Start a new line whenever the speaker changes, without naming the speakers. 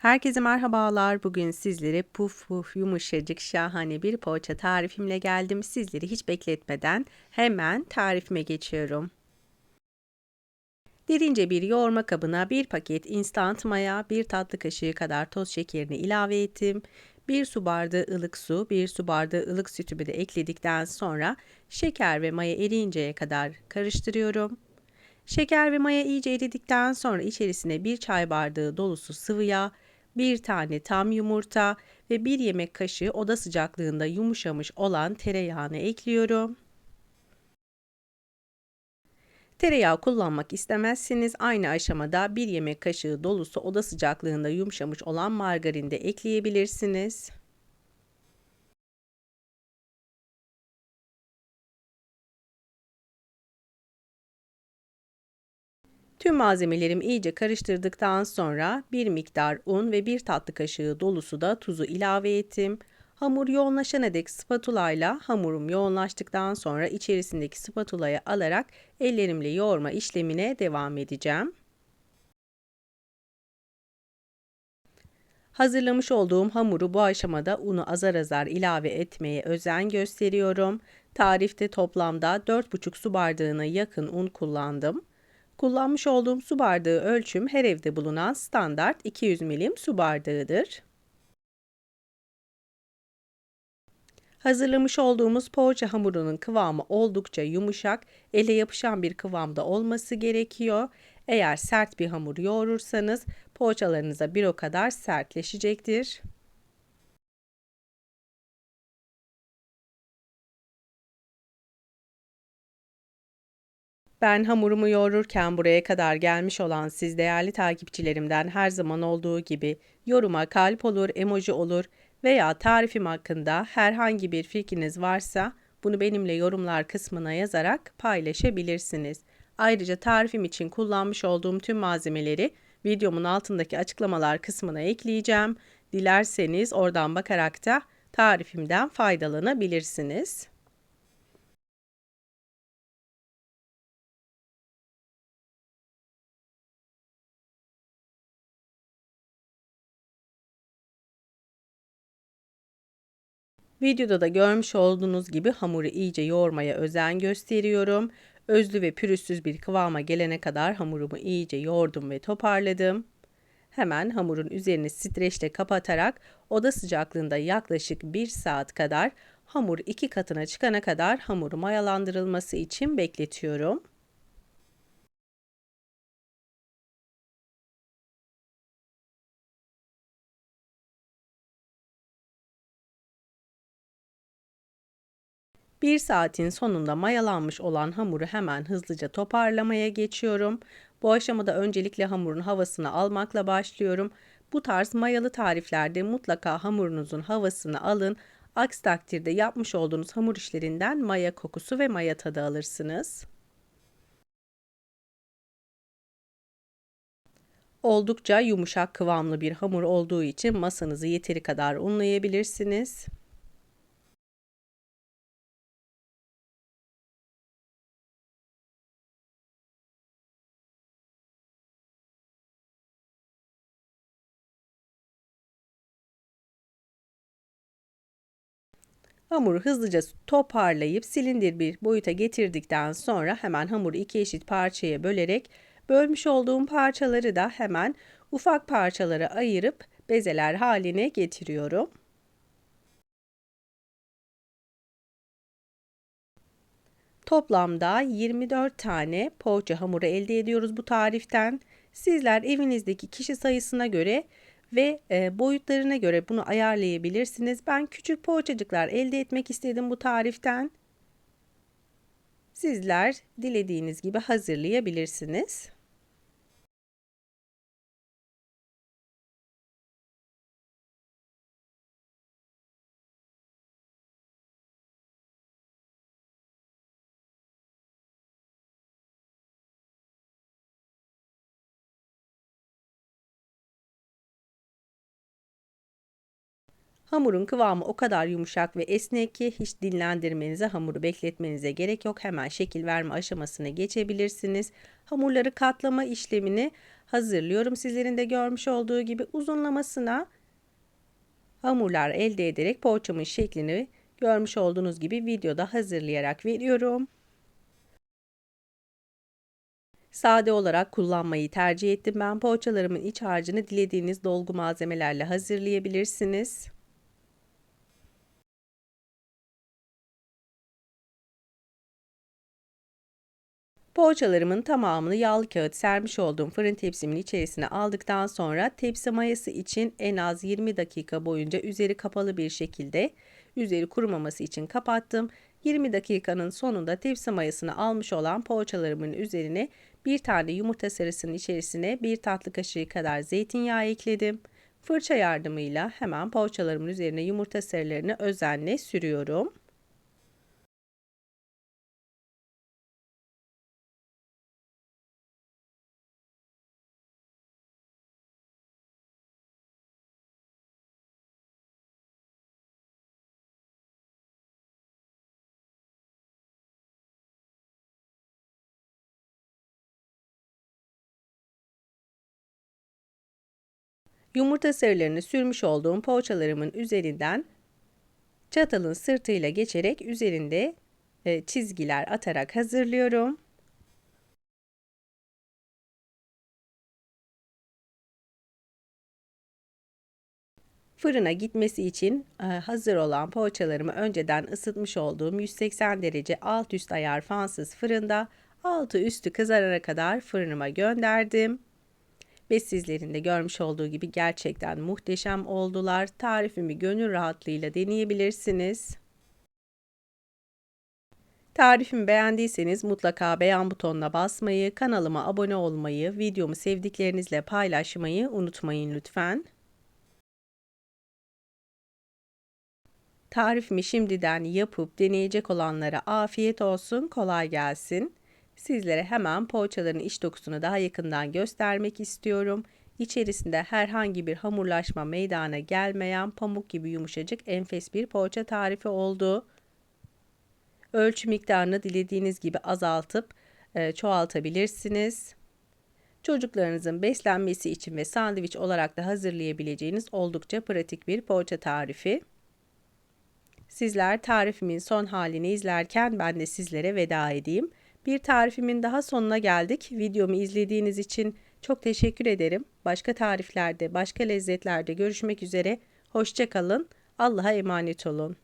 Herkese merhabalar. Bugün sizlere puf puf yumuşacık şahane bir poğaça tarifimle geldim. Sizleri hiç bekletmeden hemen tarifime geçiyorum. Derince bir yoğurma kabına bir paket instant maya, bir tatlı kaşığı kadar toz şekerini ilave ettim. Bir su bardağı ılık su, bir su bardağı ılık sütümü de ekledikten sonra şeker ve maya eriyinceye kadar karıştırıyorum. Şeker ve maya iyice eridikten sonra içerisine bir çay bardağı dolusu sıvı yağ, bir tane tam yumurta ve bir yemek kaşığı oda sıcaklığında yumuşamış olan tereyağını ekliyorum. Tereyağı kullanmak istemezseniz aynı aşamada bir yemek kaşığı dolusu oda sıcaklığında yumuşamış olan margarin de ekleyebilirsiniz. Tüm malzemelerimi iyice karıştırdıktan sonra bir miktar un ve bir tatlı kaşığı dolusu da tuzu ilave ettim. Hamur yoğunlaşana dek spatula ile hamurum yoğunlaştıktan sonra içerisindeki spatulayı alarak ellerimle yoğurma işlemine devam edeceğim. Hazırlamış olduğum hamuru bu aşamada unu azar azar ilave etmeye özen gösteriyorum. Tarifte toplamda 4,5 su bardağına yakın un kullandım. Kullanmış olduğum su bardağı ölçüm her evde bulunan standart 200 milim su bardağıdır. Hazırlamış olduğumuz poğaça hamurunun kıvamı oldukça yumuşak, ele yapışan bir kıvamda olması gerekiyor. Eğer sert bir hamur yoğurursanız poğaçalarınıza bir o kadar sertleşecektir. Ben hamurumu yoğururken buraya kadar gelmiş olan siz değerli takipçilerimden her zaman olduğu gibi yoruma kalp olur, emoji olur veya tarifim hakkında herhangi bir fikriniz varsa bunu benimle yorumlar kısmına yazarak paylaşabilirsiniz. Ayrıca tarifim için kullanmış olduğum tüm malzemeleri videomun altındaki açıklamalar kısmına ekleyeceğim. Dilerseniz oradan bakarak da tarifimden faydalanabilirsiniz. Videoda da görmüş olduğunuz gibi hamuru iyice yoğurmaya özen gösteriyorum. Özlü ve pürüzsüz bir kıvama gelene kadar hamurumu iyice yoğurdum ve toparladım. Hemen hamurun üzerini streçle kapatarak oda sıcaklığında yaklaşık 1 saat kadar hamur iki katına çıkana kadar hamuru mayalandırılması için bekletiyorum. Bir saatin sonunda mayalanmış olan hamuru hemen hızlıca toparlamaya geçiyorum. Bu aşamada öncelikle hamurun havasını almakla başlıyorum. Bu tarz mayalı tariflerde mutlaka hamurunuzun havasını alın. Aksi takdirde yapmış olduğunuz hamur işlerinden maya kokusu ve maya tadı alırsınız. Oldukça yumuşak kıvamlı bir hamur olduğu için masanızı yeteri kadar unlayabilirsiniz. Hamuru hızlıca toparlayıp silindir bir boyuta getirdikten sonra hemen hamuru iki eşit parçaya bölerek bölmüş olduğum parçaları da hemen ufak parçalara ayırıp bezeler haline getiriyorum. Toplamda 24 tane poğaça hamuru elde ediyoruz bu tariften. Sizler evinizdeki kişi sayısına göre ve e, boyutlarına göre bunu ayarlayabilirsiniz. Ben küçük poğaçacıklar elde etmek istedim bu tariften. Sizler dilediğiniz gibi hazırlayabilirsiniz. Hamurun kıvamı o kadar yumuşak ve esnek ki hiç dinlendirmenize, hamuru bekletmenize gerek yok. Hemen şekil verme aşamasına geçebilirsiniz. Hamurları katlama işlemini hazırlıyorum. Sizlerin de görmüş olduğu gibi uzunlamasına hamurlar elde ederek poğaçamın şeklini görmüş olduğunuz gibi videoda hazırlayarak veriyorum. Sade olarak kullanmayı tercih ettim. Ben poğaçalarımın iç harcını dilediğiniz dolgu malzemelerle hazırlayabilirsiniz. Poğaçalarımın tamamını yağlı kağıt sermiş olduğum fırın tepsimin içerisine aldıktan sonra tepsi mayası için en az 20 dakika boyunca üzeri kapalı bir şekilde üzeri kurumaması için kapattım. 20 dakikanın sonunda tepsi mayasını almış olan poğaçalarımın üzerine bir tane yumurta sarısının içerisine bir tatlı kaşığı kadar zeytinyağı ekledim. Fırça yardımıyla hemen poğaçalarımın üzerine yumurta sarılarını özenle sürüyorum. Yumurta sarılarını sürmüş olduğum poğaçalarımın üzerinden çatalın sırtıyla geçerek üzerinde e, çizgiler atarak hazırlıyorum. Fırına gitmesi için e, hazır olan poğaçalarımı önceden ısıtmış olduğum 180 derece alt üst ayar fansız fırında altı üstü kızarana kadar fırınıma gönderdim. Ve sizlerin de görmüş olduğu gibi gerçekten muhteşem oldular. Tarifimi gönül rahatlığıyla deneyebilirsiniz. Tarifimi beğendiyseniz mutlaka beğen butonuna basmayı, kanalıma abone olmayı, videomu sevdiklerinizle paylaşmayı unutmayın lütfen. Tarifimi şimdiden yapıp deneyecek olanlara afiyet olsun, kolay gelsin. Sizlere hemen poğaçaların iç dokusunu daha yakından göstermek istiyorum. İçerisinde herhangi bir hamurlaşma meydana gelmeyen pamuk gibi yumuşacık enfes bir poğaça tarifi oldu. Ölçü miktarını dilediğiniz gibi azaltıp e, çoğaltabilirsiniz. Çocuklarınızın beslenmesi için ve sandviç olarak da hazırlayabileceğiniz oldukça pratik bir poğaça tarifi. Sizler tarifimin son halini izlerken ben de sizlere veda edeyim. Bir tarifimin daha sonuna geldik. Videomu izlediğiniz için çok teşekkür ederim. Başka tariflerde, başka lezzetlerde görüşmek üzere. Hoşçakalın. Allah'a emanet olun.